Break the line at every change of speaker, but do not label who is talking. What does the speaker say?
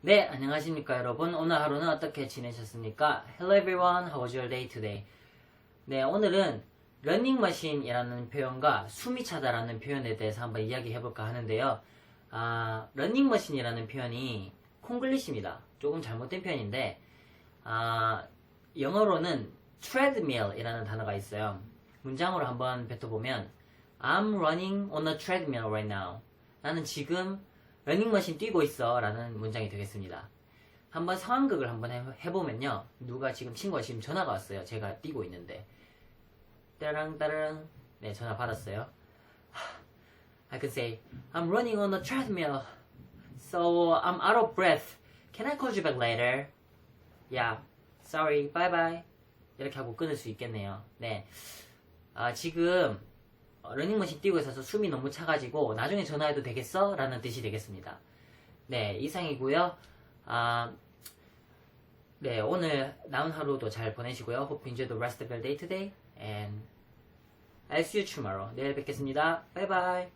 네, 안녕하십니까 여러분. 오늘 하루는 어떻게 지내셨습니까? Hello everyone, how was your day today? 네, 오늘은 러닝머신이라는 표현과 숨이 차다라는 표현에 대해서 한번 이야기해볼까 하는데요. 아, 러닝머신이라는 표현이 콩글리시입니다. 조금 잘못된 표현인데, 아, 영어로는 treadmill이라는 단어가 있어요. 문장으로 한번 뱉어보면, I'm running on a treadmill right now. 나는 지금 러닝머신 뛰고 있어 라는 문장이 되겠습니다. 한번 상황극을 한번 해- 해보면요. 누가 지금 친구가 지금 전화가 왔어요. 제가 뛰고 있는데. 따랑 따랑 네 전화 받았어요. I could say I'm running on a treadmill, so I'm out of breath. Can I call you back later? Yeah, sorry, bye bye. 이렇게 하고 끊을 수 있겠네요. 네, 아 지금 어, 러닝머신 뛰고 있어서 숨이 너무 차가지고 나중에 전화해도 되겠어? 라는 뜻이 되겠습니다. 네, 이상이고요. 아, 네, 오늘 남은 하루도 잘 보내시고요. Hope you enjoy the rest of your day today. And I'll see you tomorrow. 내일 뵙겠습니다. 바이바이.